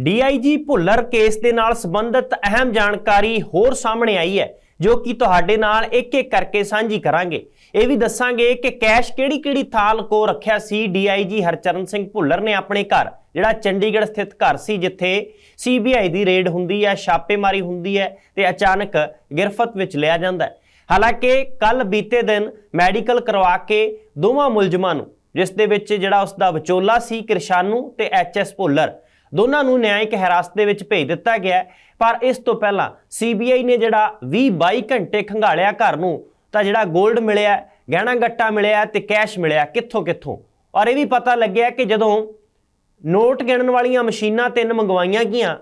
DIG Bhullar case ਦੇ ਨਾਲ ਸੰਬੰਧਿਤ ਅਹਿਮ ਜਾਣਕਾਰੀ ਹੋਰ ਸਾਹਮਣੇ ਆਈ ਹੈ, ਜੋ ਕਿ ਤੁਹਾਡੇ ਨਾਲ ਇੱਕ ਇੱਕ ਕਰਕੇ ਸਾਂਝੀ ਕਰਾਂਗੇ। ਇਹ ਵੀ ਦੱਸਾਂਗੇ ਕਿ ਕੈਸ਼ ਕਿਹੜੀ-ਕਿਹੜੀ ਥਾਲ ਕੋ ਰੱਖਿਆ ਸੀ ਡੀਆਈਜੀ ਹਰਚਰਨ ਸਿੰਘ ਭੁੱਲਰ ਨੇ ਆਪਣੇ ਘਰ, ਜਿਹੜਾ ਚੰਡੀਗੜ੍ਹ ਸਥਿਤ ਘਰ ਸੀ, ਜਿੱਥੇ ਸੀਬੀਆਈ ਦੀ ਰੇਡ ਹੁੰਦੀ ਹੈ, ਛਾਪੇਮਾਰੀ ਹੁੰਦੀ ਹੈ ਤੇ ਅਚਾਨਕ ਗ੍ਰਿਫਤ ਵਿੱਚ ਲਿਆ ਜਾਂਦਾ ਹੈ। ਹਾਲਾਂਕਿ ਕੱਲ ਬੀਤੇ ਦਿਨ ਮੈਡੀਕਲ ਕਰਵਾ ਕੇ ਦੋਵਾਂ ਮੁਲਜ਼ਮਾਂ ਨੂੰ, ਜਿਸ ਦੇ ਵਿੱਚ ਜਿਹੜਾ ਉਸ ਦਾ ਵਿਚੋਲਾ ਸੀ ਕਿਰਸ਼ਾਨੂ ਤੇ ਐਚਐਸ ਭੁੱਲਰ ਦੋਨਾਂ ਨੂੰ ਨਿਆਇਕ ਹਿਰਾਸਤ ਦੇ ਵਿੱਚ ਭੇਜ ਦਿੱਤਾ ਗਿਆ ਪਰ ਇਸ ਤੋਂ ਪਹਿਲਾਂ ਸੀਬੀਆਈ ਨੇ ਜਿਹੜਾ 20-22 ਘੰਟੇ ਖੰਗਾਲਿਆ ਘਰ ਨੂੰ, ਤਾਂ ਜਿਹੜਾ 골ਡ ਮਿਲਿਆ, ਗਹਿਣਾ ਗੱਟਾ ਮਿਲਿਆ ਹੈ ਤੇ ਕੈਸ਼ ਮਿਲਿਆ ਕਿੱਥੋਂ ਕਿੱਥੋਂ? ਔਰ ਇਹ ਵੀ ਪਤਾ ਲੱਗਿਆ ਕਿ ਜਦੋਂ ਨੋਟ ਗਿਣਨ ਵਾਲੀਆਂ ਮਸ਼ੀਨਾਂ ਤਿੰਨ ਮੰਗਵਾਈਆਂ ਗਈਆਂ,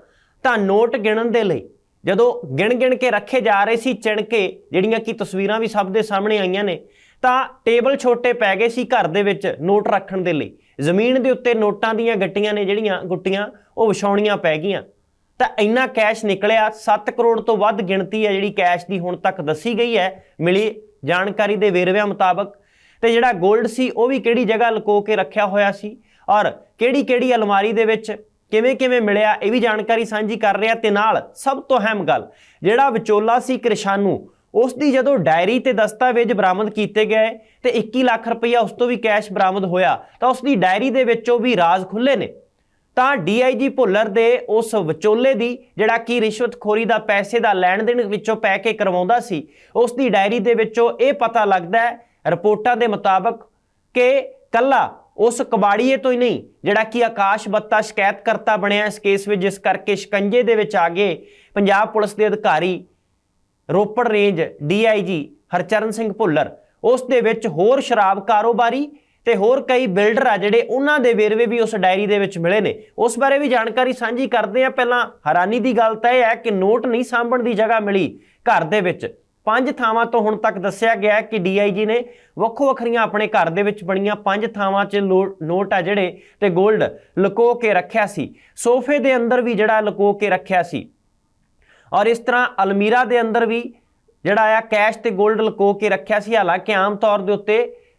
ਤਾਂ ਨੋਟ ਗਿਣਨ ਦੇ ਲਈ ਜਦੋਂ ਗਿਣ ਗਿਣ ਕੇ ਰੱਖੇ ਜਾ ਰਹੇ ਸੀ ਚਿਣ ਕੇ ਜਿਹੜੀਆਂ ਕਿ ਤਸਵੀਰਾਂ ਵੀ ਸਭ ਦੇ ਸਾਹਮਣੇ ਆਈਆਂ ਨੇ ਤਾਂ ਟੇਬਲ ਛੋਟੇ ਪੈ ਗਏ ਸੀ ਘਰ ਦੇ ਵਿੱਚ ਨੋਟ ਰੱਖਣ ਦੇ ਲਈ। ਜ਼ਮੀਨ ਦੇ ਉੱਤੇ ਨੋਟਾਂ ਦੀਆਂ ਗੱਟੀਆਂ ਨੇ ਜਿਹੜੀਆਂ ਗੁੱਟੀਆਂ, ਉਹ ਵਿਛਾਉਣੀਆਂ ਪੈ ਗਈਆਂ। ਤਾਂ ਇੰਨਾ ਕੈਸ਼ ਨਿਕਲਿਆ 7 ਕਰੋੜ ਤੋਂ ਵੱਧ ਗਿਣਤੀ ਹੈ ਜਿਹੜੀ ਕੈਸ਼ ਦੀ ਹੁਣ ਤੱਕ ਦੱਸੀ ਗਈ ਹੈ। ਮਿਲੀ ਜਾਣਕਾਰੀ ਦੇ ਵੇਰਵਿਆਂ ਮੁਤਾਬਕ ਤੇ ਜਿਹੜਾ 골ਡ ਸੀ, ਉਹ ਵੀ ਕਿਹੜੀ ਜਗ੍ਹਾ ਲੁਕੋ ਕੇ ਰੱਖਿਆ ਹੋਇਆ ਸੀ ਔਰ ਕਿਹੜੀ-ਕਿਹੜੀ ਅਲਮਾਰੀ ਦੇ ਵਿੱਚ ਕਿਵੇਂ-ਕਿਵੇਂ ਮਿਲਿਆ, ਇਹ ਵੀ ਜਾਣਕਾਰੀ ਸਾਂਝੀ ਕਰ ਰਿਹਾ ਤੇ ਨਾਲ ਸਭ ਤੋਂ ਅਹਿਮ ਗੱਲ, ਜਿਹੜਾ ਵਿਚੋਲਾ ਸੀ ਕ੍ਰਿਸ਼ਾਨੂ ਉਸ ਦੀ ਜਦੋਂ ਡਾਇਰੀ ਤੇ ਦਸਤਾਵੇਜ਼ ਬਰਾਮਦ ਕੀਤੇ ਗਏ ਤੇ 21 ਲੱਖ ਰੁਪਈਆ ਉਸ ਤੋਂ ਵੀ ਕੈਸ਼ ਬਰਾਮਦ ਹੋਇਆ, ਤਾਂ ਉਸ ਦੀ ਡਾਇਰੀ ਦੇ ਵਿੱਚੋਂ ਵੀ ਰਾਜ਼ ਖੁੱਲੇ ਨੇ। ਤਾਂ ਡੀਆਈਜੀ ਭੁੱਲਰ ਦੇ ਉਸ ਵਿਚੋਲੇ ਦੀ, ਜਿਹੜਾ ਕਿ ਰਿਸ਼ਵਤਖੋਰੀ ਦਾ ਪੈਸੇ ਦਾ ਲੈਣ ਦੇਣ ਵਿੱਚੋਂ ਪੈ ਕੇ ਕਰਵਾਉਂਦਾ ਸੀ ਉਸ ਦੀ ਡਾਇਰੀ ਦੇ ਵਿੱਚੋਂ ਇਹ ਪਤਾ ਲੱਗਦਾ ਹੈ, ਰਿਪੋਰਟਾਂ ਦੇ ਮੁਤਾਬਕ ਕਿ ਕੱਲਾ ਉਸ ਕਬਾੜੀਏ ਤੋਂ ਹੀ ਨਹੀਂ, ਜਿਹੜਾ ਕਿ ਆਕਾਸ਼ ਬੱਤਾ ਸ਼ਿਕਾਇਤਕਰਤਾ ਬਣਿਆ ਇਸ ਕੇਸ ਵਿੱਚ, ਜਿਸ ਕਰਕੇ ਸ਼ਿਕੰਜੇ ਦੇ ਵਿੱਚ ਆ ਗਏ ਪੰਜਾਬ ਪੁਲਿਸ ਦੇ ਅਧਿਕਾਰੀ ਰੋਪੜ ਰੇਂਜ ਡੀਆਈਜੀ ਹਰਚਰਨ ਸਿੰਘ ਭੁੱਲਰ। ਉਸ ਦੇ ਵਿੱਚ ਹੋਰ ਸ਼ਰਾਬ ਕਾਰੋਬਾਰੀ ਤੇ ਹੋਰ ਕਈ ਬਿਲਡਰ ਆ ਜਿਹੜੇ ਉਹਨਾਂ ਦੇ ਵੇਰਵੇ ਵੀ ਉਸ ਡਾਇਰੀ ਦੇ ਵਿੱਚ ਮਿਲੇ ਨੇ। ਉਸ ਬਾਰੇ ਵੀ ਜਾਣਕਾਰੀ ਸਾਂਝੀ ਕਰਦੇ ਆ ਪਹਿਲਾਂ ਹੈਰਾਨੀ ਦੀ ਗੱਲ ਤਾਂ ਇਹ ਹੈ ਕਿ ਨੋਟ ਨਹੀਂ ਸਾਂਭਣ ਦੀ ਜਗ੍ਹਾ ਮਿਲੀ ਘਰ ਦੇ ਵਿੱਚ। ਪੰਜ ਥਾਵਾਂ ਤੋਂ ਹੁਣ ਤੱਕ ਦੱਸਿਆ ਗਿਆ ਹੈ ਕਿ ਡੀਆਈਜੀ ਨੇ ਵੱਖੋ ਵੱਖਰੀਆਂ ਆਪਣੇ ਘਰ ਦੇ ਵਿੱਚ ਬਣੀਆਂ ਪੰਜ ਥਾਵਾਂ 'ਚ ਲੋ- ਨੋਟ ਆ ਜਿਹੜੇ ਤੇ 골ਡ ਲੁਕੋ ਕੇ ਰੱਖਿਆ ਸੀ। ਸੋਫੇ ਦੇ ਅੰਦਰ ਵੀ ਜਿਹੜਾ ਲੁਕੋ ਕੇ ਰੱਖਿਆ ਸੀ। ਔਰ ਇਸ ਤਰ੍ਹਾਂ ਅਲਮੀਰਾ ਦੇ ਅੰਦਰ ਵੀ ਜਿਹੜਾ ਆ ਕੈਸ਼ ਤੇ 골ਡ ਲੁਕੋ ਕੇ ਰੱਖਿਆ ਸੀ, ਹਾਲਾਂਕਿ ਆਮ ਤੌਰ ਦੇ ਉੱਤੇ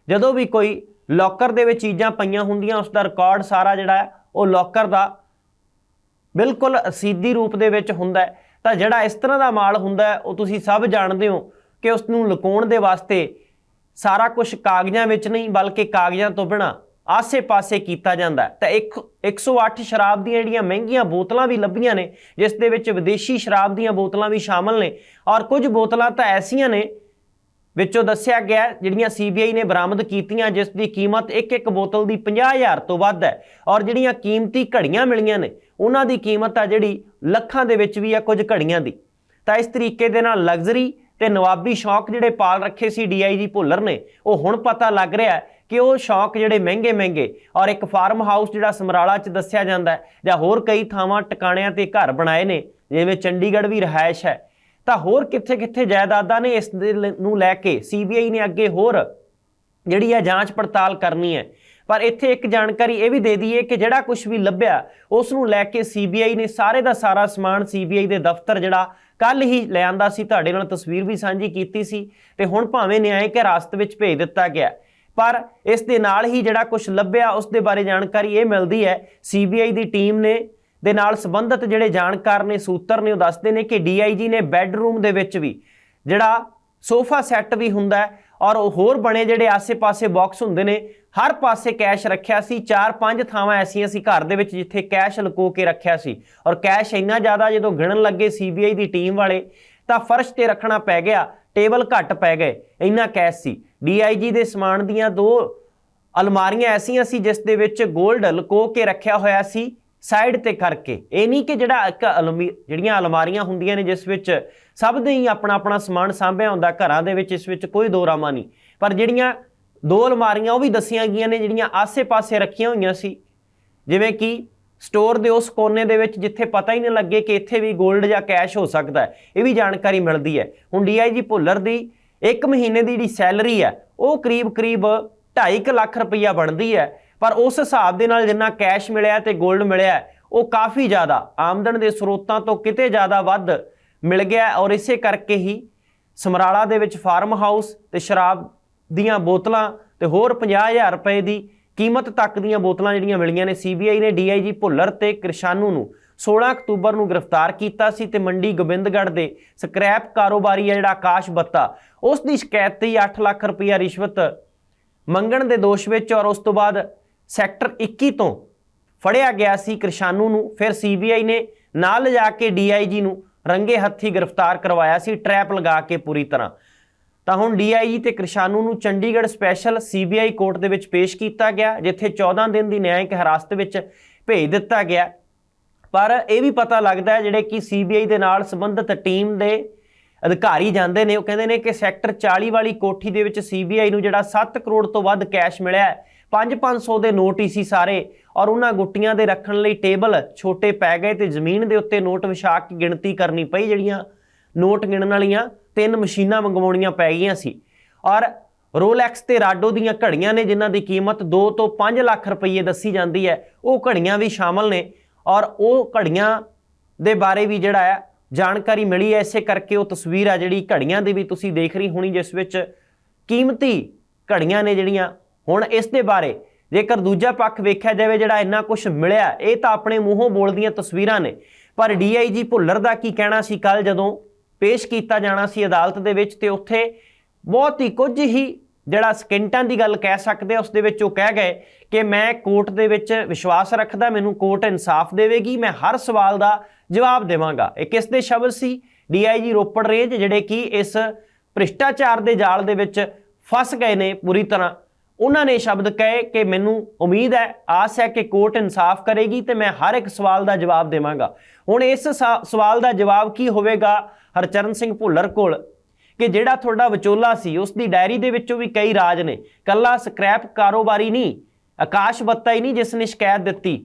ਜਦੋਂ ਵੀ ਕੋਈ ਲੋਕਰ ਦੇ ਵਿੱਚ ਚੀਜ਼ਾਂ ਪਈਆਂ ਹੁੰਦੀਆਂ ਉਸ ਦਾ ਰਿਕਾਰਡ ਸਾਰਾ ਜਿਹੜਾ ਹੈ ਉਹ ਲੋਕਰ ਦਾ ਬਿਲਕੁਲ ਅਸੀਦੀ ਰੂਪ ਦੇ ਵਿੱਚ ਹੁੰਦਾ ਤਾਂ ਜਿਹੜਾ ਇਸ ਤਰ੍ਹਾਂ ਦਾ ਮਾਲ ਹੁੰਦਾ ਉਹ ਤੁਸੀਂ ਸਭ ਜਾਣਦੇ ਹੋ ਕਿ ਉਸ ਨੂੰ ਲੁਕਾਉਣ ਦੇ ਵਾਸਤੇ ਸਾਰਾ ਕੁਝ ਕਾਗਜ਼ਾਂ ਵਿੱਚ ਨਹੀਂ, ਬਲਕਿ ਕਾਗਜ਼ਾਂ ਤੋਂ ਬਿਨਾ ਆਸੇ-ਪਾਸੇ ਕੀਤਾ ਜਾਂਦਾ ਤਾਂ ਇੱਕ 108 ਸ਼ਰਾਬ ਦੀਆਂ ਜਿਹੜੀਆਂ ਮਹਿੰਗੀਆਂ ਬੋਤਲਾਂ ਵੀ ਲੱਭੀਆਂ ਨੇ ਜਿਸ ਦੇ ਵਿੱਚ ਵਿਦੇਸ਼ੀ ਸ਼ਰਾਬ ਦੀਆਂ ਬੋਤਲਾਂ ਵੀ ਸ਼ਾਮਲ ਨੇ। ਔਰ ਕੁਝ ਬੋਤਲਾਂ ਤਾਂ ਐਸੀਆਂ ਨੇ ਵਿੱਚੋਂ ਦੱਸਿਆ ਗਿਆ ਹੈ, ਜਿਹੜੀਆਂ ਸੀਬੀਆਈ ਨੇ ਬਰਾਮਦ ਕੀਤੀਆਂ ਜਿਸ ਦੀ ਕੀਮਤ ਇੱਕ ਇੱਕ ਬੋਤਲ ਦੀ 50000 ਤੋਂ ਵੱਧ ਹੈ। ਔਰ ਜਿਹੜੀਆਂ ਕੀਮਤੀ ਘੜੀਆਂ ਮਿਲੀਆਂ ਨੇ ਉਹਨਾਂ ਦੀ ਕੀਮਤ ਆ ਜਿਹੜੀ ਲੱਖਾਂ ਦੇ ਵਿੱਚ ਵੀ ਆ ਕੁਝ ਘੜੀਆਂ ਦੀ। ਤਾਂ ਇਸ ਤਰੀਕੇ ਦੇ ਨਾਲ ਲਗਜ਼ਰੀ ਤੇ ਨਵਾਬੀ ਸ਼ੌਕ ਜਿਹੜੇ ਪਾਲ ਰੱਖੇ ਸੀ ਡੀਆਈਜੀ ਭੁੱਲਰ ਨੇ ਉਹ ਹੁਣ ਪਤਾ ਲੱਗ ਰਿਹਾ ਕਿ ਉਹ ਸ਼ੌਕ ਜਿਹੜੇ ਮਹਿੰਗੇ ਮਹਿੰਗੇ ਔਰ ਇੱਕ ਫਾਰਮ ਹਾਊਸ ਜਿਹੜਾ ਸਮਰਾਲਾ 'ਚ ਦੱਸਿਆ ਜਾਂਦਾ ਜਾਂ ਹੋਰ ਕਈ ਥਾਵਾਂ ਟਿਕਾਣਿਆਂ ਤੇ ਘਰ ਬਣਾਏ ਨੇ, ਜਿਵੇਂ ਚੰਡੀਗੜ੍ਹ ਵੀ ਰਹਾਇਸ਼ ਹੈ। ਤਾਂ ਹੋਰ ਕਿੱਥੇ-ਕਿੱਥੇ ਜਾਇਦਾਦਾਂ ਨੇ ਇਸ ਦੇ ਲ- ਨੂੰ ਲੈ ਕੇ? ਸੀਬੀਆਈ ਨੇ ਅੱਗੇ ਹੋਰ ਜਿਹੜੀ ਹੈ ਜਾਂਚ ਪੜਤਾਲ ਕਰਨੀ ਹੈ। ਪਰ ਇੱਥੇ ਇੱਕ ਜਾਣਕਾਰੀ ਇਹ ਵੀ ਦੇ ਦਈਏ ਕਿ ਜਿਹੜਾ ਕੁਝ ਵੀ ਲੱਭਿਆ, ਉਸ ਨੂੰ ਲੈ ਕੇ ਸੀਬੀਆਈ ਨੇ ਸਾਰੇ ਦਾ ਸਾਰਾ ਸਮਾਨ ਸੀਬੀਆਈ ਦੇ ਦਫ਼ਤਰ ਜਿਹੜਾ ਕੱਲ ਹੀ ਲਿਆਂਦਾ ਸੀ। ਤੁਹਾਡੇ ਨਾਲ ਤਸਵੀਰ ਵੀ ਸਾਂਝੀ ਕੀਤੀ ਸੀ। ਤੇ ਹੁਣ ਭਾਵੇਂ ਨਿਆਇਕ ਹਿਰਾਸਤ ਵਿੱਚ ਭੇਜ ਦਿੱਤਾ ਗਿਆ। ਪਰ ਇਸ ਦੇ ਨਾਲ ਹੀ ਜਿਹੜਾ ਕੁਝ ਲੱਭਿਆ, ਉਸ ਦੇ ਬਾਰੇ ਜਾਣਕਾਰੀ ਇਹ ਮਿਲਦੀ ਹੈ ਸੀਬੀਆਈ ਦੀ ਟੀਮ ਨੇ ਦੇ ਨਾਲ ਸੰਬੰਧਿਤ ਜਿਹੜੇ ਜਾਣਕਾਰ ਨੇ, ਸੂਤਰ ਨੇ, ਉਹ ਦੱਸਦੇ ਨੇ ਕਿ ਡੀਆਈਜੀ ਨੇ ਬੈੱਡਰੂਮ ਦੇ ਵਿੱਚ ਵੀ ਜਿਹੜਾ ਸੋਫਾ ਸੈੱਟ ਵੀ ਹੁੰਦਾ ਹੈ ਔਰ ਉਹ ਹੋਰ ਬਣੇ ਜਿਹੜੇ ਆਸੇ-ਪਾਸੇ ਬਾਕਸ ਹੁੰਦੇ ਨੇ, ਹਰ ਪਾਸੇ ਕੈਸ਼ ਰੱਖਿਆ ਸੀ ਚਾਰ ਪੰਜ ਥਾਵਾਂ ਐਸੀਆਂ ਸੀ ਘਰ ਦੇ ਵਿੱਚ ਜਿੱਥੇ ਕੈਸ਼ ਲੁਕੋ ਕੇ ਰੱਖਿਆ ਸੀ ਔਰ ਕੈਸ਼ ਇੰਨਾ ਜ਼ਿਆਦਾ ਜਦੋਂ ਗਿਣਨ ਲੱਗੇ ਸੀਬੀਆਈ ਦੀ ਟੀਮ ਵਾਲੇ, ਤਾਂ ਫਰਸ਼ ਤੇ ਰੱਖਣਾ ਪੈ ਗਿਆ। ਟੇਬਲ ਘੱਟ ਪੈ ਗਏ, ਇੰਨਾ ਕੈਸ਼ ਸੀ। ਡੀਆਈਜੀ ਦੇ ਸਮਾਨ ਦੀਆਂ ਦੋ ਅਲਮਾਰੀਆਂ ਐਸੀਆਂ ਸੀ ਜਿਸ ਦੇ ਵਿੱਚ 골ਡ ਲਕੋ ਕੇ ਰੱਖਿਆ ਹੋਇਆ ਸੀ, ਸਾਈਡ ਤੇ ਕਰਕੇ। ਇਹ ਨਹੀਂ ਕਿ ਜਿਹੜਾ ਇੱਕ ਅਲਮੀ ਜਿਹੜੀਆਂ ਅਲਮਾਰੀਆਂ ਹੁੰਦੀਆਂ ਨੇ ਜਿਸ ਵਿੱਚ ਸਭ ਦੇ ਹੀ ਆਪਣਾ ਆਪਣਾ ਸਮਾਨ ਸਾਂਭਿਆ ਹੁੰਦਾ ਘਰਾਂ ਦੇ ਵਿੱਚ, ਇਸ ਵਿੱਚ ਕੋਈ ਦੋ ਦੋਰਾਮਾ ਨਹੀਂ। ਪਰ ਜਿਹੜੀਆਂ ਦੋ ਅਲਮਾਰੀਆਂ ਉਹ ਵੀ ਦੱਸੀਆਂ ਗਈਆਂ ਨੇ, ਜਿਹੜੀਆਂ ਆਸੇ-ਪਾਸੇ ਰੱਖੀਆਂ ਹੋਈਆਂ ਸੀ। ਜਿਵੇਂ ਕਿ ਸਟੋਰ ਦੇ ਉਸ ਕੋਨੇ ਦੇ ਵਿੱਚ ਜਿੱਥੇ ਪਤਾ ਹੀ ਨਹੀਂ ਲੱਗੇ ਕਿ ਇੱਥੇ ਵੀ 골ਡ ਜਾਂ ਕੈਸ਼ ਹੋ ਸਕਦਾ ਹੈ, ਇਹ ਵੀ ਜਾਣਕਾਰੀ ਮਿਲਦੀ ਹੈ। ਹੁਣ ਡੀਆਈਜੀ ਭੁੱਲਰ ਦੀ 1 ਮਹੀਨੇ ਦੀ ਜਿਹੜੀ ਸੈਲਰੀ ਹੈ, ਉਹ ਕਰੀਬ-ਕਰੀਬ 2.5 ਲੱਖ ਰੁਪਈਆ ਬਣਦੀ ਹੈ, ਪਰ ਉਸ ਹਿਸਾਬ ਦੇ ਨਾਲ ਜਿੰਨਾ ਕੈਸ਼ ਮਿਲਿਆ ਤੇ 골ਡ ਮਿਲਿਆ, ਉਹ ਕਾਫੀ ਜ਼ਿਆਦਾ, ਆਮਦਨ ਦੇ ਸਰੋਤਾਂ ਤੋਂ ਕਿਤੇ ਜ਼ਿਆਦਾ ਵੱਧ ਮਿਲ ਗਿਆ ਔਰ ਇਸੇ ਕਰਕੇ ਹੀ ਸਮਰਾਲਾ ਦੇ ਵਿੱਚ ਫਾਰਮ ਹਾਊਸ ਤੇ ਸ਼ਰਾਬ ਦੀਆਂ ਬੋਤਲਾਂ ਤੇ ਹੋਰ 50000 ਰੁਪਏ ਦੀ ਕੀਮਤ ਤੱਕ ਦੀਆਂ ਬੋਤਲਾਂ ਜਿਹੜੀਆਂ ਮਿਲੀਆਂ ਨੇ ਸੀਬੀਆਈ ਨੇ ਡੀਆਈਜੀ ਭੁੱਲਰ ਤੇ ਕ੍ਰਿਸ਼ਾਨੂ ਨੂੰ 16 ਅਕਤੂਬਰ ਨੂੰ ਗ੍ਰਿਫਤਾਰ ਕੀਤਾ ਸੀ ਤੇ ਮੰਡੀ ਗੋਬਿੰਦਗੜ੍ਹ ਦੇ ਸਕ੍ਰੈਪ ਕਾਰੋਬਾਰੀ ਹੈ ਜਿਹੜਾ ਆਕਾਸ਼ ਬੱਤਾ, ਉਸ ਦੀ ਸ਼ਿਕਾਇਤ ਤੇ 8 ਲੱਖ ਰੁਪਇਆ ਰਿਸ਼ਵਤ ਮੰਗਣ ਦੇ ਦੋਸ਼ ਵਿੱਚ ਔਰ ਉਸ ਤੋਂ ਬਾਅਦ ਸੈਕਟਰ 21 ਤੋਂ ਫੜਿਆ ਗਿਆ ਸੀ ਕਿਰਸ਼ਾਨੂ ਨੂੰ, ਫਿਰ ਸੀਬੀਆਈ ਨੇ ਨਾਲ ਲਿਜਾ ਕੇ ਡੀਆਈਜੀ ਨੂੰ ਰੰਗੇ ਹੱਥੀ ਗ੍ਰਿਫਤਾਰ ਕਰਵਾਇਆ ਸੀ, ਟਰੈਪ ਲਗਾ ਕੇ ਪੂਰੀ ਤਰ੍ਹਾਂ। ਤਾਂ ਹੁਣ ਡੀਆਈਜੀ ਤੇ ਕਿਰਸ਼ਾਨੂ ਨੂੰ ਚੰਡੀਗੜ੍ਹ ਸਪੈਸ਼ਲ ਸੀਬੀਆਈ ਕੋਰਟ ਦੇ ਵਿੱਚ ਪੇਸ਼ ਕੀਤਾ ਗਿਆ, ਜਿੱਥੇ 14 ਦਿਨ ਦੀ ਨਿਆਂਇਕ ਹਿਰਾਸਤ ਵਿੱਚ ਭੇਜ ਦਿੱਤਾ ਗਿਆ। ਪਰ ਇਹ ਵੀ ਪਤਾ ਲੱਗਦਾ ਹੈ ਜਿਹੜੇ ਕਿ ਸੀਬੀਆਈ ਦੇ ਨਾਲ ਸੰਬੰਧਿਤ ਟੀਮ ਦੇ ਅਧਿਕਾਰੀ ਜਾਂਦੇ ਨੇ, ਉਹ ਕਹਿੰਦੇ ਨੇ ਕਿ ਸੈਕਟਰ 40 ਵਾਲੀ ਕੋਠੀ ਦੇ ਵਿੱਚ ਸੀਬੀਆਈ ਨੂੰ ਜਿਹੜਾ 7 ਕਰੋੜ ਤੋਂ ਵੱਧ ਕੈਸ਼ ਮਿਲਿਆ ਹੈ 5-500 ਦੇ ਨੋਟ ਹੀ ਸੀ ਸਾਰੇ, ਔਰ ਉਹਨਾਂ ਗੁੱਟੀਆਂ ਦੇ ਰੱਖਣ ਲਈ ਟੇਬਲ ਛੋਟੇ ਪੈ ਗਏ ਤੇ ਜ਼ਮੀਨ ਦੇ ਉੱਤੇ ਨੋਟ ਵਿਛਾ ਕੇ ਗਿਣਤੀ ਕਰਨੀ ਪਈ, ਜਿਹੜੀਆਂ ਨੋਟ ਗਿਣਨ ਵਾਲੀਆਂ ਤਿੰਨ ਮਸ਼ੀਨਾਂ ਮੰਗਵਾਉਣੀਆਂ ਪੈ ਗਈਆਂ ਸੀ। ਔਰ ਰੋਲੈਕਸ ਤੇ ਰਾਡੋ ਦੀਆਂ ਘੜੀਆਂ ਨੇ, ਜਿਨ੍ਹਾਂ ਦੀ ਕੀਮਤ 2 ਤੋਂ 5 ਲੱਖ ਰੁਪਏ ਦੱਸੀ ਜਾਂਦੀ ਹੈ, ਉਹ ਘੜੀਆਂ ਵੀ ਸ਼ਾਮਲ ਨੇ। ਔਰ ਉਹ ਘੜੀਆਂ ਦੇ ਬਾਰੇ ਵੀ ਜਿਹੜਾ ਹੈ, ਜਾਣਕਾਰੀ ਮਿਲੀ ਹੈ, ਇਸੇ ਕਰਕੇ ਉਹ ਤਸਵੀਰ ਆ ਜਿਹੜੀ ਘੜੀਆਂ ਦੀ ਵੀ ਤੁਸੀਂ ਦੇਖ ਰਹੀ ਹੋਣੀ, ਜਿਸ ਵਿੱਚ ਕੀਮਤੀ ਘੜੀਆਂ ਨੇ ਜਿਹੜੀਆਂ। ਹੁਣ ਇਸ ਦੇ ਬਾਰੇ ਜੇਕਰ ਦੂਜਾ ਪੱਖ ਵੇਖਿਆ ਜਾਵੇ, ਜਿਹੜਾ ਇੰਨਾ ਕੁਝ ਮਿਲਿਆ, ਇਹ ਤਾਂ ਆਪਣੇ ਮੂੰਹੋਂ ਬੋਲਦੀਆਂ ਤਸਵੀਰਾਂ ਨੇ। ਪਰ ਡੀਆਈਜੀ ਭੁੱਲਰ ਦਾ ਕੀ ਕਹਿਣਾ ਸੀ ਕੱਲ ਜਦੋਂ ਪੇਸ਼ ਕੀਤਾ ਜਾਣਾ ਸੀ ਅਦਾਲਤ ਦੇ ਵਿੱਚ ਤੇ ਉੱਥੇ ਬਹੁਤ ਹੀ ਕੁਝ ਹੀ ਜਿਹੜਾ ਸਕਿੰਟਾਂ ਦੀ ਗੱਲ ਕਹਿ ਸਕਦੇ ਆ ਉਸ ਦੇ ਵਿੱਚ ਉਹ ਕਹਿ ਗਏ ਕਿ ਮੈਂ ਕੋਰਟ ਦੇ ਵਿੱਚ ਵਿਸ਼ਵਾਸ ਰੱਖਦਾ, ਮੈਨੂੰ ਕੋਰਟ ਇਨਸਾਫ ਦੇਵੇਗੀ, ਮੈਂ ਹਰ ਸਵਾਲ ਦਾ ਜਵਾਬ ਦੇਵਾਂਗਾ। ਇਹ ਕਿਸ ਦੇ ਸ਼ਬਦ ਸੀ? ਡੀਆਈਜੀ ਰੋਪੜ ਰੇਂਜ, ਜਿਹੜੇ ਕਿ ਇਸ ਭ੍ਰਿਸ਼ਟਾਚਾਰ ਦੇ ਜਾਲ ਦੇ ਵਿੱਚ ਫਸ ਗਏ ਨੇ ਪੂਰੀ ਤਰ੍ਹਾਂ। ਉਹਨਾਂ ਨੇ ਸ਼ਬਦ ਕਹੇ ਕਿ ਮੈਨੂੰ ਉਮੀਦ ਹੈ, ਆਸ ਹੈ ਕਿ ਕੋਰਟ ਇਨਸਾਫ ਕਰੇਗੀ ਤੇ ਮੈਂ ਹਰ ਇੱਕ ਸਵਾਲ ਦਾ ਜਵਾਬ ਦੇਵਾਂਗਾ। ਹੁਣ ਇਸ ਸਾ- ਸਵਾਲ ਦਾ ਜਵਾਬ ਕੀ ਹੋਵੇਗਾ? ਹਰਚਰਨ ਸਿੰਘ ਭੁੱਲਰ ਕੋਲ ਕਿ ਜਿਹੜਾ ਤੁਹਾਡਾ ਵਿਚੋਲਾ ਸੀ, ਉਸ ਦੀ ਡਾਇਰੀ ਦੇ ਵਿੱਚੋਂ ਵੀ ਕਈ ਰਾਜ ਨੇ। ਕੱਲਾ ਸਕ੍ਰੈਪ ਕਾਰੋਬਾਰੀ ਨਹੀਂ, ਆਕਾਸ਼ ਬੱਤਾ ਹੀ ਨਹੀਂ ਜਿਸ ਨੇ ਸ਼ਿਕਾਇਤ ਦਿੱਤੀ।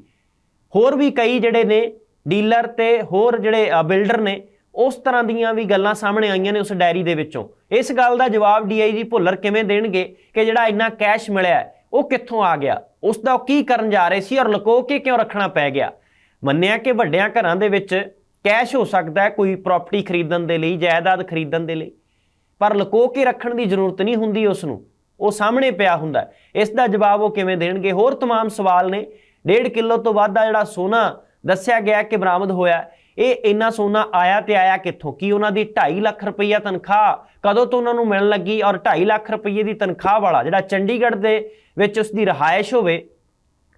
ਹੋਰ ਵੀ ਕਈ ਜਿਹੜੇ ਨੇ, ਡੀਲਰ ਤੇ ਹੋਰ ਜਿਹੜੇ ਬਿਲਡਰ ਨੇ, ਉਸ ਤਰ੍ਹਾਂ ਦੀਆਂ ਵੀ ਗੱਲਾਂ ਸਾਹਮਣੇ ਆਈਆਂ ਨੇ ਉਸ ਡਾਇਰੀ ਦੇ ਵਿੱਚੋਂ। ਇਸ ਗੱਲ ਦਾ ਜਵਾਬ ਡੀਆਈਜੀ ਭੁੱਲਰ ਕਿਵੇਂ ਦੇਣਗੇ ਕਿ ਜਿਹੜਾ ਇੰਨਾ ਕੈਸ਼ ਮਿਲਿਆ, ਉਹ ਕਿੱਥੋਂ ਆ ਗਿਆ? ਉਸ ਦਾ ਉਹ ਕੀ ਕਰਨ ਜਾ ਰਹੇ ਸੀ ਔਰ ਲੁਕੋ ਕੇ ਕਿਉਂ ਰੱਖਣਾ ਪੈ ਗਿਆ? ਮੰਨਿਆ ਕਿ ਵੱਡਿਆਂ ਘਰਾਂ ਦੇ ਵਿੱਚ ਕੈਸ਼ ਹੋ ਸਕਦਾ ਹੈ ਕੋਈ ਪ੍ਰਾਪਰਟੀ ਖਰੀਦਣ ਦੇ ਲਈ ਜਾਇਦਾਦ ਖਰੀਦਣ ਦੇ ਲਈ ਪਰ ਲੁਕੋ ਕੇ ਰੱਖਣ ਦੀ ਜ਼ਰੂਰਤ ਨਹੀਂ ਹੁੰਦੀ ਉਸ ਨੂੰ ਉਹ ਸਾਹਮਣੇ ਪਿਆ ਹੁੰਦਾ ਹੈ। ਇਸ ਦਾ ਜਵਾਬ ਉਹ ਕਿਵੇਂ ਦੇਣਗੇ ਹੋਰ तमाम ਸਵਾਲ ਨੇ 1.5 ਕਿਲੋ ਤੋਂ ਵੱਧ ਦਾ ਜਿਹੜਾ ਸੋਨਾ ਦੱਸਿਆ ਗਿਆ ਕਿ ਬਰਾਮਦ ਹੋਇਆ ਇਹ ਇੰਨਾ ਸੋਨਾ ਆਇਆ ਤੇ ਆਇਆ ਕਿੱਥੋਂ ਕੀ ਉਹਨਾਂ ਦੀ 2.5 ਲੱਖ ਰੁਪਈਆ ਤਨਖਾਹ ਕਦੋਂ ਤੋਂ ਉਹਨਾਂ ਨੂੰ ਮਿਲਣ ਲੱਗੀ ਔਰ 2.5 ਲੱਖ ਰੁਪਈਏ ਦੀ ਤਨਖਾਹ ਵਾਲਾ ਜਿਹੜਾ ਚੰਡੀਗੜ੍ਹ ਦੇ ਵਿੱਚ ਉਸ ਦੀ ਰਹਾਇਸ਼ ਹੋਵੇ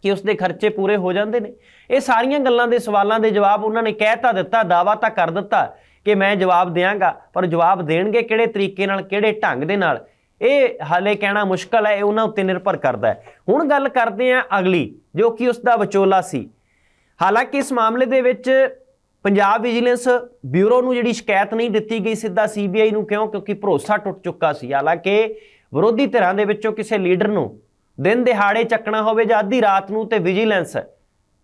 ਕਿ ਉਸ ਦੇ ਖਰਚੇ ਪੂਰੇ ਹੋ ਜਾਂਦੇ ਨੇ। ਇਹ ਸਾਰੀਆਂ ਗੱਲਾਂ ਦੇ ਸਵਾਲਾਂ ਦੇ ਜਵਾਬ ਉਹਨਾਂ ਨੇ ਕਹਿ ਤਾਂ ਦਿੱਤਾ ਦਾਵਾ ਤਾਂ ਕਰ ਦਿੱਤਾ ਕਿ ਮੈਂ ਜਵਾਬ ਦਿਆਂਗਾ, ਪਰ ਜਵਾਬ ਦੇਣਗੇ ਕਿਹੜੇ ਤਰੀਕੇ ਨਾਲ, ਕਿਹੜੇ ਢੰਗ ਦੇ ਨਾਲ? ਇਹ ਹਾਲੇ ਕਹਿਣਾ ਮੁਸ਼ਕਲ ਹੈ, ਇਹ ਉਹਨਾਂ ਉੱਤੇ ਨਿਰਭਰ ਕਰਦਾ ਹੈ। ਹੁਣ ਗੱਲ ਕਰਦੇ ਹਾਂ ਅਗਲੀ, ਜੋ ਕਿ ਉਸ ਦਾ ਵਿਚੋਲਾ ਸੀ। ਹਾਲਾਂਕਿ ਇਸ ਮਾਮਲੇ ਦੇ ਵਿੱਚ ਪੰਜਾਬ ਵਿਜੀਲੈਂਸ ਬਿਊਰੋ ਨੂੰ ਜਿਹੜੀ ਸ਼ਿਕਾਇਤ ਨਹੀਂ ਦਿੱਤੀ ਗਈ ਸਿੱਧਾ ਸੀਬੀਆਈ ਨੂੰ ਕਿਉਂ? ਕਿਉਂਕਿ ਭਰੋਸਾ ਟੁੱਟ ਚੁੱਕਾ ਸੀ। ਹਾਲਾਂਕਿ ਵਿਰੋਧੀ ਧਿਰਾਂ ਦੇ ਵਿੱਚੋਂ ਕਿਸੇ ਲੀਡਰ ਨੂੰ ਦਿਨ ਦਿਹਾੜੇ ਚੱਕਣਾ ਹੋਵੇ ਜਾਂ ਅੱਧੀ ਰਾਤ ਨੂੰ ਤੇ ਵਿਜੀਲੈਂਸ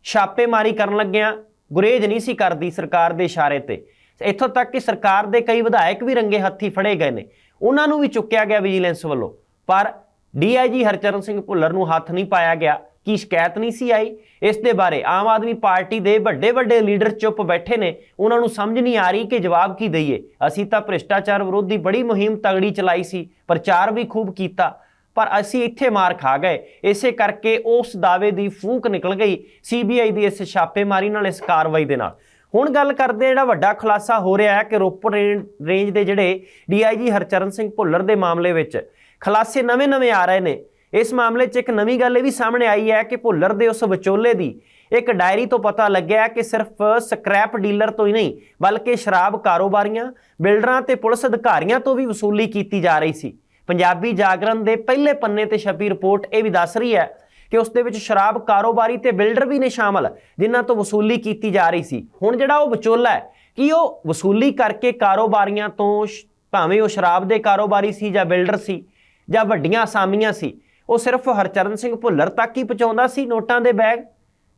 ਛਾਪੇਮਾਰੀ ਕਰਨ ਲੱਗਿਆਂ ਗੁਰੇਜ ਨਹੀਂ ਸੀ ਕਰਦੀ ਸਰਕਾਰ ਦੇ ਇਸ਼ਾਰੇ ਤੇ। ਇੱਥੋਂ ਤੱਕ ਕਿ ਸਰਕਾਰ ਦੇ ਕਈ ਵਿਧਾਇਕ ਵੀ ਰੰਗੇ ਹੱਥੀ ਫੜੇ ਗਏ ਨੇ। ਉਹਨਾਂ ਨੂੰ ਵੀ ਚੁੱਕਿਆ ਗਿਆ ਵਿਜੀਲੈਂਸ ਵੱਲੋਂ। ਪਰ ਡੀਆਈਜੀ ਹਰਚਰਨ ਸਿੰਘ ਭੁੱਲਰ ਨੂੰ ਹੱਥ ਨਹੀਂ ਪਾਇਆ ਗਿਆ। ਕੀ ਸ਼ਿਕਾਇਤ ਨਹੀਂ ਸੀ ਆਈ? ਇਸ ਦੇ ਬਾਰੇ ਆਮ ਆਦਮੀ ਪਾਰਟੀ ਦੇ ਵੱਡੇ ਵੱਡੇ ਲੀਡਰ ਚੁੱਪ ਬੈਠੇ ਨੇ। ਉਹਨਾਂ ਨੂੰ ਸਮਝ ਨਹੀਂ ਆ ਰਹੀ ਕਿ ਜਵਾਬ ਕੀ ਦਈਏ। ਅਸੀਂ ਤਾਂ ਭ੍ਰਿਸ਼ਟਾਚਾਰ ਵਿਰੋਧੀ ਬੜੀ ਮੁਹਿੰਮ ਤਗੜੀ ਚਲਾਈ ਸੀ। ਪ੍ਰਚਾਰ ਵੀ ਖੂਬ ਕੀਤਾ। ਪਰ ਅਸੀਂ ਇੱਥੇ ਮਾਰ ਖਾ ਗਏ। ਇਸੇ ਕਰਕੇ ਉਸ ਦਾਅਵੇ ਦੀ ਫੂਕ ਨਿਕਲ ਗਈ ਸੀਬੀਆਈ ਦੀ ਇਸ ਛਾਪੇਮਾਰੀ ਨਾਲ, ਇਸ ਕਾਰਵਾਈ ਦੇ ਨਾਲ। ਹੁਣ ਗੱਲ ਕਰਦੇ ਹਾਂ ਜਿਹੜਾ ਵੱਡਾ ਖੁਲਾਸਾ ਹੋ ਰਿਹਾ ਹੈ ਕਿ ਰੋਪੜ ਰੇਂ- ਰੇਂਜ ਦੇ ਜਿਹੜੇ ਡੀਆਈਜੀ ਹਰਚਰਨ ਸਿੰਘ ਭੁੱਲਰ ਦੇ ਮਾਮਲੇ ਵਿੱਚ ਖੁਲਾਸੇ ਨਵੇਂ-ਨਵੇਂ ਆ ਰਹੇ ਨੇ। ਇਸ ਮਾਮਲੇ 'ਚ ਇੱਕ ਨਵੀਂ ਗੱਲ ਇਹ ਵੀ ਸਾਹਮਣੇ ਆਈ ਹੈ ਕਿ ਭੁੱਲਰ ਦੇ ਉਸ ਵਿਚੋਲੇ ਦੀ ਇੱਕ ਡਾਇਰੀ ਤੋਂ ਪਤਾ ਲੱਗਿਆ ਕਿ ਸਿਰਫ ਸਕ੍ਰੈਪ ਡੀਲਰ ਤੋਂ ਹੀ ਨਹੀਂ, ਬਲਕਿ ਸ਼ਰਾਬ ਕਾਰੋਬਾਰੀਆਂ, ਬਿਲਡਰਾਂ ਤੇ ਪੁਲਿਸ ਅਧਿਕਾਰੀਆਂ ਤੋਂ ਵੀ ਵਸੂਲੀ ਕੀਤੀ ਜਾ ਰਹੀ ਸੀ। ਪੰਜਾਬੀ ਜਾਗਰਣ ਦੇ ਪਹਿਲੇ ਪੰਨੇ ਤੇ ਛਪੀ ਰਿਪੋਰਟ ਇਹ ਵੀ ਦੱਸ ਰਹੀ ਹੈ ਕਿ ਉਸ ਦੇ ਵਿੱਚ ਸ਼ਰਾਬ ਕਾਰੋਬਾਰੀ ਤੇ ਬਿਲਡਰ ਵੀ ਨੇ ਸ਼ਾਮਲ, ਜਿਨ੍ਹਾਂ ਤੋਂ ਵਸੂਲੀ ਕੀਤੀ ਜਾ ਰਹੀ ਸੀ। ਹੁਣ ਜਿਹੜਾ ਉਹ ਵਿਚੋਲਾ ਹੈ, ਕਿ ਉਹ ਵਸੂਲੀ ਕਰਕੇ ਕਾਰੋਬਾਰੀਆਂ ਤੋਂ ਸ਼- ਭਾਵੇਂ ਉਹ ਸ਼ਰਾਬ ਦੇ ਕਾਰੋਬਾਰੀ ਸੀ ਜਾਂ ਬਿਲਡਰ ਸੀ ਜਾਂ ਵੱਡੀਆਂ ਅਸਾਮੀਆਂ ਸੀ, ਉਹ ਸਿਰਫ ਹਰਚਰਨ ਸਿੰਘ ਭੁੱਲਰ ਤੱਕ ਹੀ ਪਹੁੰਚਾਉਂਦਾ ਸੀ ਨੋਟਾਂ ਦੇ ਬੈਗ?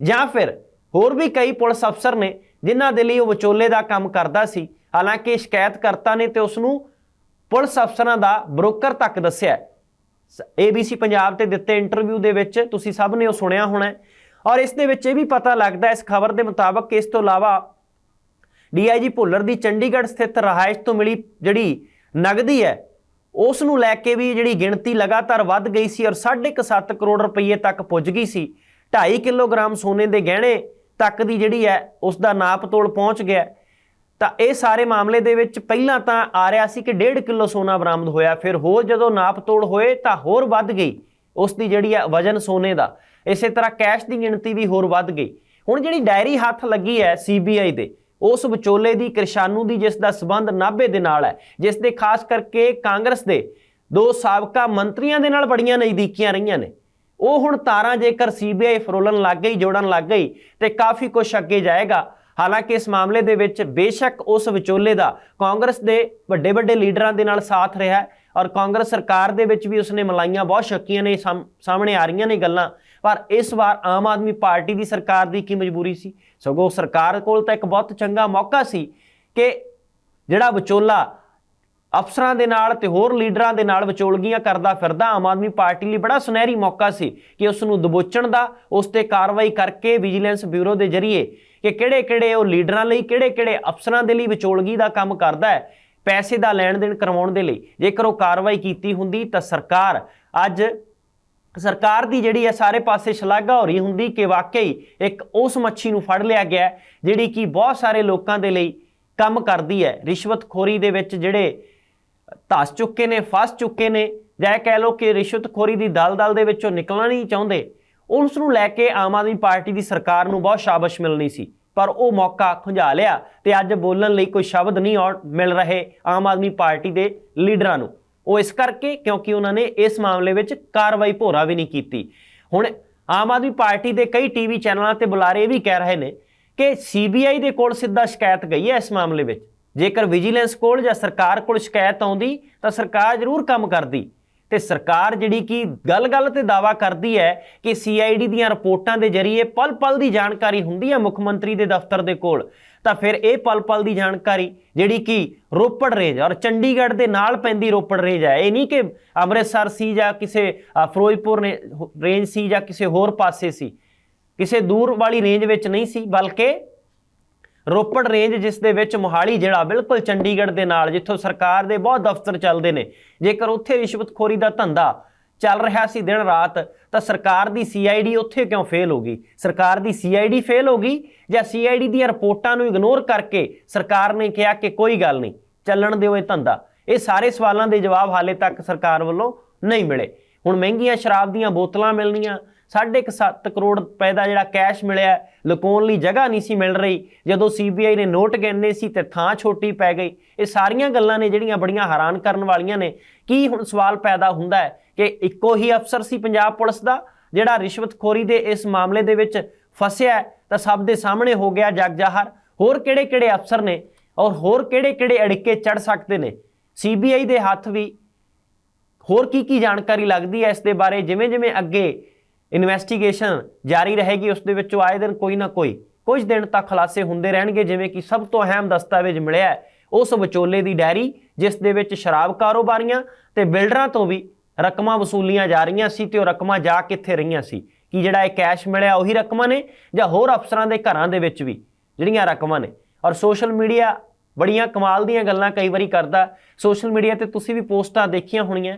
ਜਾਂ ਫਿਰ ਹੋਰ ਵੀ ਕਈ ਪੁਲਿਸ ਅਫਸਰ ਨੇ, ਜਿਨ੍ਹਾਂ ਦੇ ਲਈ ਉਹ ਵਿਚੋਲੇ ਦਾ ਕੰਮ ਕਰਦਾ ਸੀ, ਹਾਲਾਂਕਿ ਸ਼ਿਕਾਇਤਕਰਤਾ ਨੇ ਤੇ ਉਸ ਨੂੰ ਪੁਲਿਸ ਅਫਸਰਾਂ ਦਾ ਬ੍ਰੋਕਰ ਤੱਕ ਦੱਸਿਆ ABC ਪੰਜਾਬ ਤੇ ਦਿੱਤੇ ਇੰਟਰਵਿਊ ਦੇ ਵਿੱਚ ਤੁਸੀਂ ਸਭ ਨੇ ਉਹ ਸੁਣਿਆ ਹੋਣਾ ਔਰ ਇਸ ਦੇ ਵਿੱਚ ਇਹ ਵੀ ਪਤਾ ਲੱਗਦਾ ਇਸ ਖਬਰ ਦੇ ਮੁਤਾਬਕ ਕਿ ਇਸ ਤੋਂ ਇਲਾਵਾ ਡੀਆਈਜੀ ਭੁੱਲਰ ਦੀ ਚੰਡੀਗੜ੍ਹ ਸਥਿਤ ਰਹਾਇਸ਼ ਤੋਂ ਮਿਲੀ ਜਿਹੜੀ ਨਗਦੀ ਹੈ, ਉਸ ਨੂੰ ਲੈ ਕੇ ਵੀ ਜਿਹੜੀ ਗਿਣਤੀ ਲਗਾਤਾਰ ਵੱਧ ਗਈ ਸੀ ਔਰ 7.5 ਕਰੋੜ ਰੁਪਏ ਤੱਕ ਪੁੱਜ ਗਈ ਸੀ। 2.5 ਕਿਲੋਗ੍ਰਾਮ ਸੋਨੇ ਦੇ ਗਹਿਣੇ ਤੱਕ ਦੀ ਜਿਹੜੀ ਹੈ, ਉਸ ਦਾ ਨਾਪ ਤੋਲ ਪਹੁੰਚ ਗਿਆ ਤਾਂ ਇਹ ਸਾਰੇ ਮਾਮਲੇ ਦੇ ਵਿੱਚ ਪਹਿਲਾਂ ਤਾਂ ਆ ਰਿਹਾ ਸੀ ਕਿ 1.5 ਕਿਲੋ ਸੋਨਾ ਬਰਾਮਦ ਹੋਇਆ, ਫਿਰ ਹੋਰ ਜਦੋਂ ਨਾਪ ਤੋਲ ਹੋਏ ਤਾਂ ਹੋਰ ਵੱਧ ਗਈ, ਉਸ ਦੀ ਜਿਹੜੀ ਆ ਵਜਨ ਸੋਨੇ ਦਾ। ਇਸੇ ਤਰ੍ਹਾਂ ਕੈਸ਼ ਦੀ ਗਿਣਤੀ ਵੀ ਹੋਰ ਵੱਧ ਗਈ। ਹੁਣ ਜਿਹੜੀ ਡਾਇਰੀ ਹੱਥ ਲੱਗੀ ਹੈ ਸੀਬੀਆਈ ਦੇ, ਉਸ ਵਿਚੋਲੇ ਦੀ, ਕਿਰਸ਼ਾਨੂ ਦੀ, ਜਿਸ ਦਾ ਸਬੰਧ ਨਾਭੇ ਦੇ ਨਾਲ ਹੈ, ਜਿਸ ਦੇ ਖਾਸ ਕਰਕੇ ਕਾਂਗਰਸ ਦੇ ਦੋ ਸਾਬਕਾ ਮੰਤਰੀਆਂ ਦੇ ਨਾਲ ਬੜੀਆਂ ਨਜ਼ਦੀਕੀਆਂ ਰਹੀਆਂ ਨੇ। ਉਹ ਹੁਣ ਤਾਰਾਂ ਜੇਕਰ ਸੀਬੀਆਈ ਫਰੋਲਣ ਲੱਗ ਗਈ, ਜੋੜਨ ਲੱਗ ਗਈ ਤੇ ਕਾਫੀ ਕੁਝ ਅੱਗੇ ਜਾਏਗਾ। ਹਾਲਾਂਕਿ ਇਸ ਮਾਮਲੇ ਦੇ ਵਿੱਚ ਬੇਸ਼ੱਕ ਉਸ ਵਿਚੋਲੇ ਦਾ ਕਾਂਗਰਸ ਦੇ ਵੱਡੇ ਵੱਡੇ ਲੀਡਰਾਂ ਦੇ ਨਾਲ ਸਾਥ ਰਿਹਾ ਔਰ ਕਾਂਗਰਸ ਸਰਕਾਰ ਦੇ ਵਿੱਚ ਵੀ ਉਸਨੇ ਮਲਾਈਆਂ ਬਹੁਤ ਸ਼ੱਕੀਆਂ ਨੇ ਸਾਹਮ- ਸਾਹਮਣੇ ਆ ਰਹੀਆਂ ਨੇ ਗੱਲਾਂ। ਪਰ ਇਸ ਵਾਰ ਆਮ ਆਦਮੀ ਪਾਰਟੀ ਦੀ ਸਰਕਾਰ ਦੀ ਕੀ ਮਜਬੂਰੀ ਸੀ? ਸਗੋਂ ਸਰਕਾਰ ਕੋਲ ਤਾਂ ਇੱਕ ਬਹੁਤ ਚੰਗਾ ਮੌਕਾ ਸੀ ਕਿ ਜਿਹੜਾ ਵਿਚੋਲਾ ਅਫਸਰਾਂ ਦੇ ਨਾਲ ਤੇ ਹੋਰ ਲੀਡਰਾਂ ਦੇ ਨਾਲ ਵਿਚੋਲਗੀਆਂ ਕਰਦਾ ਫਿਰਦਾ, ਆਮ ਆਦਮੀ ਪਾਰਟੀ ਲਈ ਬੜਾ ਸੁਨਹਿਰੀ ਮੌਕਾ ਸੀ ਕਿ ਉਸ ਨੂੰ ਦਬੋਚਣ ਦਾ, ਉਸ ਤੇ ਕਾਰਵਾਈ ਕਰਕੇ ਵਿਜੀਲੈਂਸ ਬਿਊਰੋ ਦੇ ਜ਼ਰੀਏ ਕਿ ਕਿਹੜੇ-ਕਿਹੜੇ ਉਹ ਲੀਡਰਾਂ ਲਈ, ਕਿਹੜੇ-ਕਿਹੜੇ ਅਫਸਰਾਂ ਦੇ ਲਈ ਵਿਚੋਲਗੀ ਦਾ ਕੰਮ ਕਰਦਾ ਹੈ, ਪੈਸੇ ਦਾ ਲੈਣ ਦੇਣ ਕਰਵਾਉਣ ਦੇ ਲਈ। ਜੇਕਰ ਉਹ ਕਾਰਵਾਈ ਕੀਤੀ ਹੁੰਦੀ ਤਾਂ ਸਰਕਾਰ ਅੱਜ ਸਰਕਾਰ ਦੀ ਜਿਹੜੀ ਹੈ ਸਾਰੇ ਪਾਸੇ ਸ਼ਲਾਘਾ ਹੋ ਰਹੀ ਹੁੰਦੀ ਕਿ ਵਾਕਈ ਇੱਕ ਉਸ ਮੱਛੀ ਨੂੰ ਫੜ ਲਿਆ ਗਿਆ ਜਿਹੜੀ ਕਿ ਬਹੁਤ ਸਾਰੇ ਲੋਕਾਂ ਦੇ ਲਈ ਕੰਮ ਕਰਦੀ ਹੈ। ਰਿਸ਼ਵਤਖੋਰੀ ਦੇ ਵਿੱਚ ਜਿਹੜੇ ਧਸ ਚੁੱਕੇ ਨੇ, ਫਸ ਚੁੱਕੇ ਨੇ ਜਾਂ ਕਹਿ ਲਓ ਕਿ ਰਿਸ਼ਵਤਖੋਰੀ ਦੀ ਦਲਦਲ ਦੇ ਵਿੱਚੋਂ ਨਿਕਲਣਾ ਨਹੀਂ ਚਾਹੁੰਦੇ ਉਸ ਨੂੰ ਲੈ ਕੇ ਆਮ ਆਦਮੀ ਪਾਰਟੀ ਦੀ ਸਰਕਾਰ ਨੂੰ ਬਹੁਤ ਸ਼ਾਬਾਸ਼ ਮਿਲਣੀ ਸੀ। ਪਰ ਉਹ ਮੌਕਾ ਖੁੰਝਾ ਲਿਆ ਤੇ ਅੱਜ ਬੋਲਣ ਲਈ ਕੋਈ ਸ਼ਬਦ ਨਹੀਂ ਔਰ ਮਿਲ ਰਹੇ ਆਮ ਆਦਮੀ ਪਾਰਟੀ ਦੇ ਲੀਡਰਾਂ ਨੂੰ। ਉਹ ਇਸ ਕਰਕੇ ਕਿਉਂਕਿ ਉਹਨਾਂ ਨੇ ਇਸ ਮਾਮਲੇ ਵਿੱਚ ਕਾਰਵਾਈ ਭੋਰਾ ਵੀ ਨਹੀਂ ਕੀਤੀ। ਹੁਣ ਆਮ ਆਦਮੀ ਪਾਰਟੀ ਦੇ ਕਈ ਟੀਵੀ ਚੈਨਲਾਂ ਤੇ ਬੁਲਾਰੇ ਇਹ ਵੀ ਕਹਿ ਰਹੇ ਨੇ ਕਿ ਸੀਬੀਆਈ ਦੇ ਕੋਲ ਸਿੱਧਾ ਸ਼ਿਕਾਇਤ ਗਈ ਹੈ ਇਸ ਮਾਮਲੇ ਵਿੱਚ। ਜੇਕਰ ਵਿਜੀਲੈਂਸ ਕੋਲ ਜਾਂ ਸਰਕਾਰ ਕੋਲ ਸ਼ਿਕਾਇਤ ਆਉਂਦੀ ਤਾਂ ਸਰਕਾਰ ਜ਼ਰੂਰ ਕੰਮ ਕਰਦੀ। ਤੇ ਸਰਕਾਰ ਜਿਹੜੀ ਕਿ ਗੱਲ-ਗੱਲ ਤੇ ਦਾਵਾ ਕਰਦੀ ਹੈ ਕਿ ਸੀਆਈਡੀ ਦੀਆਂ ਰਿਪੋਰਟਾਂ ਦੇ ਜ਼ਰੀਏ ਪਲ-ਪਲ ਦੀ ਜਾਣਕਾਰੀ ਹੁੰਦੀ ਹੈ ਮੁੱਖ ਮੰਤਰੀ ਦੇ ਦਫ਼ਤਰ ਦੇ ਕੋਲ, ਤਾਂ ਫਿਰ ਇਹ ਪਲ-ਪਲ ਦੀ ਜਾਣਕਾਰੀ ਜਿਹੜੀ ਕਿ ਰੋਪੜ ਰੇਂਜ ਔਰ ਚੰਡੀਗੜ੍ਹ ਦੇ ਨਾਲ ਪੈਂਦੀ ਰੋਪੜ ਰੇਂਜ ਹੈ। ਇਹ ਨਹੀਂ ਕਿ ਅੰਮ੍ਰਿਤਸਰ ਸੀ ਜਾਂ ਕਿਸੇ ਫਿਰੋਜ਼ਪੁਰ ਨੇ- ਰੇਂਜ ਸੀ ਜਾਂ ਕਿਸੇ ਹੋਰ ਪਾਸੇ ਸੀ। ਕਿਸੇ ਦੂਰ ਵਾਲੀ ਰੇਂਜ ਵਿੱਚ ਨਹੀਂ ਸੀ, ਬਲਕਿ ਰੋਪੜ ਰੇਂਜ ਜਿਸ ਦੇ ਵਿੱਚ ਮੋਹਾਲੀ ਜਿਹੜਾ ਬਿਲਕੁਲ ਚੰਡੀਗੜ੍ਹ ਦੇ ਨਾਲ, ਜਿੱਥੋਂ ਸਰਕਾਰ ਦੇ ਬਹੁਤ ਦਫ਼ਤਰ ਚੱਲਦੇ ਨੇ। ਜੇਕਰ ਉੱਥੇ ਰਿਸ਼ਵਤਖੋਰੀ ਦਾ ਧੰਦਾ ਚੱਲ ਰਿਹਾ ਸੀ ਦਿਨ ਰਾਤ, ਤਾਂ ਸਰਕਾਰ ਦੀ ਸੀਆਈਡੀ ਉੱਥੇ ਕਿਉਂ ਫੇਲ ਹੋ ਗਈ? ਸਰਕਾਰ ਦੀ ਸੀਆਈਡੀ ਫੇਲ ਹੋ ਗਈ ਜਾਂ ਸੀਆਈਡੀ ਦੀਆਂ ਰਿਪੋਰਟਾਂ ਨੂੰ ਇਗਨੋਰ ਕਰਕੇ ਸਰਕਾਰ ਨੇ ਕਿਹਾ ਕਿ ਕੋਈ ਗੱਲ ਨਹੀਂ, ਚੱਲਣ ਦਿਓ ਇਹ ਧੰਦਾ? ਇਹ ਸਾਰੇ ਸਵਾਲਾਂ ਦੇ ਜਵਾਬ ਹਾਲੇ ਤੱਕ ਸਰਕਾਰ ਵੱਲੋਂ ਨਹੀਂ ਮਿਲੇ। ਹੁਣ ਮਹਿੰਗੀਆਂ ਸ਼ਰਾਬ ਦੀਆਂ ਬੋਤਲਾਂ ਮਿਲਣੀਆਂ ਸਾਢੇ ਕੁ ਸੱਤ ਕਰੋੜ ਰੁਪਏ ਦਾ ਜਿਹੜਾ ਕੈਸ਼ ਮਿਲਿਆ, ਲੁਕਾਉਣ ਲਈ ਜਗ੍ਹਾ ਨਹੀਂ ਸੀ ਮਿਲ ਰਹੀ। ਜਦੋਂ ਸੀਬੀਆਈ ਨੇ ਨੋਟ ਗਿਣਨੇ ਸੀ ਤੇ ਥਾਂ ਛੋਟੀ ਪੈ ਗਈ। ਇਹ ਸਾਰੀਆਂ ਗੱਲਾਂ ਨੇ ਜਿਹੜੀਆਂ ਬੜੀਆਂ ਹੈਰਾਨ ਕਰਨ ਵਾਲੀਆਂ ਨੇ। ਕੀ ਹੁਣ ਸਵਾਲ ਪੈਦਾ ਹੁੰਦਾ ਹੈ ਕਿ ਇੱਕੋ ਹੀ ਅਫਸਰ ਸੀ ਪੰਜਾਬ ਪੁਲਿਸ ਦਾ, ਜਿਹੜਾ ਰਿਸ਼ਵਤਖੋਰੀ ਦੇ ਇਸ ਮਾਮਲੇ ਦੇ ਵਿੱਚ ਫਸਿਆ ਤਾਂ ਸਭ ਦੇ ਸਾਹਮਣੇ ਹੋ ਗਿਆ ਜਗ ਜ਼ਾਹਰ। ਹੋਰ ਕਿਹੜੇ-ਕਿਹੜੇ ਅਫਸਰ ਨੇ ਔਰ ਹੋਰ ਕਿਹੜੇ-ਕਿਹੜੇ ਅੜਿੱਕੇ ਚੜ ਸਕਦੇ ਨੇ? ਸੀਬੀਆਈ ਦੇ ਹੱਥ ਵੀ ਹੋਰ ਕੀ ਕੀ ਜਾਣਕਾਰੀ ਲੱਗਦੀ ਹੈ ਇਸ ਦੇ ਬਾਰੇ? ਜਿਵੇਂ ਜਿਵੇਂ ਅੱਗੇ ਇਨਵੈਸਟੀਗੇਸ਼ਨ ਜਾਰੀ ਰਹੇਗੀ, ਉਸ ਦੇ ਵਿੱਚੋਂ ਆਏ ਦਿਨ ਕੋਈ ਨਾ ਕੋਈ, ਕੁਝ ਦਿਨ ਤੱਕ ਖੁਲਾਸੇ ਹੁੰਦੇ ਰਹਿਣਗੇ, ਜਿਵੇਂ ਕਿ ਸਭ ਤੋਂ ਅਹਿਮ ਦਸਤਾਵੇਜ਼ ਮਿਲਿਆ ਉਸ ਵਿਚੋਲੇ ਦੀ ਡਾਇਰੀ, ਜਿਸ ਦੇ ਵਿੱਚ ਸ਼ਰਾਬ ਕਾਰੋਬਾਰੀਆਂ ਤੇ ਬਿਲਡਰਾਂ ਤੋਂ ਵੀ ਰਕਮਾਂ ਵਸੂਲੀਆਂ ਜਾ ਰਹੀਆਂ ਸੀ ਤੇ ਉਹ ਰਕਮਾਂ ਜਾ ਕਿੱਥੇ ਰਹੀਆਂ ਸੀ? ਕਿ ਜਿਹੜਾ ਇਹ ਕੈਸ਼ ਮਿਲਿਆ, ਉਹੀ ਰਕਮਾਂ ਨੇ ਜਾਂ ਹੋਰ ਅਫਸਰਾਂ ਦੇ ਘਰਾਂ ਦੇ ਵਿੱਚ ਵੀ ਜਿਹੜੀਆਂ ਰਕਮਾਂ ਨੇ? ਔਰ ਸੋਸ਼ਲ ਮੀਡੀਆ ਬੜੀਆਂ ਕਮਾਲ ਦੀਆਂ ਗੱਲਾਂ ਕਈ ਵਾਰੀ ਕਰਦਾ। ਸੋਸ਼ਲ ਮੀਡੀਆ ਤੇ ਤੁਸੀਂ ਵੀ ਪੋਸਟਾਂ ਦੇਖੀਆਂ ਹੋਣੀਆਂ।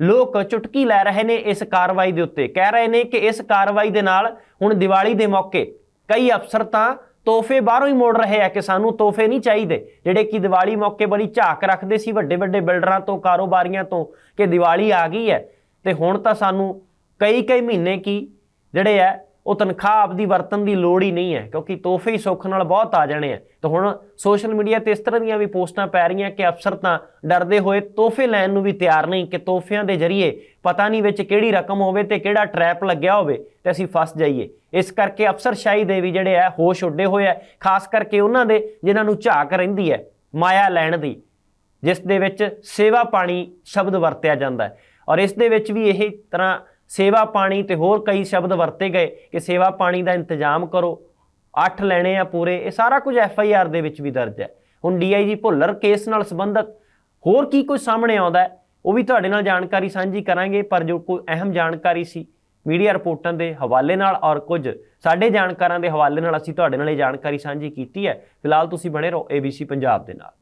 ਲੋਕ ਚੁਟਕੀ ਲੈ ਰਹੇ ਨੇ ਇਸ ਕਾਰਵਾਈ ਦੇ ਉੱਤੇ। ਕਹਿ ਰਹੇ ਨੇ ਕਿ ਇਸ ਕਾਰਵਾਈ ਦੇ ਨਾਲ ਹੁਣ ਦੀਵਾਲੀ ਦੇ ਮੌਕੇ ਕਈ ਅਫਸਰ ਤਾਂ ਤੋਹਫੇ ਬਾਹਰੋਂ ਹੀ ਮੋੜ ਰਹੇ ਆ ਕਿ ਸਾਨੂੰ ਤੋਹਫੇ ਨਹੀਂ ਚਾਹੀਦੇ, ਜਿਹੜੇ ਕਿ ਦੀਵਾਲੀ ਮੌਕੇ ਬੜੀ ਝਾਕ ਰੱਖਦੇ ਸੀ, ਵੱਡੇ ਵੱਡੇ ਬਿਲਡਰਾਂ ਤੋਂ, ਕਾਰੋਬਾਰੀਆਂ ਤੋਂ ਕਿ ਦੀਵਾਲੀ ਆ ਗਈ ਹੈ। ਤੇ ਹੁਣ ਤਾਂ ਸਾਨੂੰ ਕਈ ਕਈ ਮਹੀਨੇ ਕੀ ਜਿਹੜੇ ਆ ਉਹ ਤਨਖਾਹ ਆਪਦੀ ਵਰਤਨ ਦੀ ਲੋੜ ਹੀ ਨਹੀਂ ਹੈ, ਕਿਉਂਕਿ ਤੋਹਫੇ ਹੀ ਸੁੱਖ ਨਾਲ ਬਹੁਤ ਆ ਜਾਣੇ ਆ। ਤਾਂ ਹੁਣ ਸੋਸ਼ਲ ਮੀਡੀਆ ਤੇ ਇਸ ਤਰ੍ਹਾਂ ਦੀਆਂ ਵੀ ਪੋਸਟਾਂ ਪੈ ਰਹੀਆਂ ਕਿ ਅਫਸਰ ਤਾਂ ਡਰਦੇ ਹੋਏ ਤੋਹਫੇ ਲੈਣ ਨੂੰ ਵੀ ਤਿਆਰ ਨਹੀਂ, ਕਿ ਤੋਹਫਿਆਂ ਦੇ ਜ਼ਰੀਏ ਪਤਾ ਨਹੀਂ ਵਿੱਚ ਕਿਹੜੀ ਰਕਮ ਹੋਵੇ ਤੇ ਕਿਹੜਾ ਟ੍ਰੈਪ ਲੱਗਿਆ ਹੋਵੇ ਤੇ ਅਸੀਂ ਫਸ ਜਾਈਏ। ਇਸ ਕਰਕੇ ਅਫਸਰਸ਼ਾਹੀ ਦੇ ਵੀ ਜਿਹੜੇ ਆ, ਹੋਸ਼ ਉੱਡੇ ਹੋਏ ਆ, ਖਾਸ ਕਰਕੇ ਉਹਨਾਂ ਦੇ ਜਿਨ੍ਹਾਂ ਨੂੰ ਝਾਕ ਰਹਿੰਦੀ ਹੈ, ਮਾਇਆ ਲੈਣ ਦੀ, ਜਿਸ ਦੇ ਵਿੱਚ ਸੇਵਾ ਪਾਣੀ ਸ਼ਬਦ ਵਰਤਿਆ ਜਾਂਦਾ ਹੈ। ਔਰ ਇਸ ਦੇ ਵਿੱਚ ਵੀ ਇਹ ਤਰ੍ਹਾਂ ਸੇਵਾ ਪਾਣੀ ਤੇ ਹੋਰ ਕਈ ਸ਼ਬਦ ਵਰਤੇ ਗਏ ਕਿ ਸੇਵਾ ਪਾਣੀ ਦਾ ਇੰਤਜ਼ਾਮ ਕਰੋ। ਅੱਠ ਲੈਣੇ ਆ ਪੂਰੇ, ਇਹ ਸਾਰਾ ਕੁਝ ਐਫ ਆਈ ਆਰ ਦੇ ਵਿੱਚ ਵੀ ਦਰਜ ਹੈ। ਹੁਣ ਡੀਆਈਜੀ ਭੁੱਲਰ ਕੇਸ ਨਾਲ ਸੰਬੰਧਤ ਹੋਰ ਕੀ ਕੁਝ ਸਾਹਮਣੇ ਆਉਂਦਾ ਉਹ ਵੀ ਤੁਹਾਡੇ ਨਾਲ ਜਾਣਕਾਰੀ ਸਾਂਝੀ ਕਰਾਂਗੇ, ਪਰ ਜੋ ਕੋਈ ਅਹਿਮ ਜਾਣਕਾਰੀ ਸੀ ਮੀਡੀਆ ਰਿਪੋਰਟਾਂ ਦੇ ਹਵਾਲੇ ਨਾਲ ਔਰ ਕੁਝ ਸਾਡੇ ਜਾਣਕਾਰਾਂ ਦੇ ਹਵਾਲੇ ਨਾਲ ਅਸੀਂ ਤੁਹਾਡੇ ਨਾਲ ਇਹ ਜਾਣਕਾਰੀ ਸਾਂਝੀ ਕੀਤੀ ਹੈ। ਫਿਲਹਾਲ ਤੁਸੀਂ ਬਣੇ ਰਹੋ ABC ਪੰਜਾਬ ਦੇ ਨਾਲ।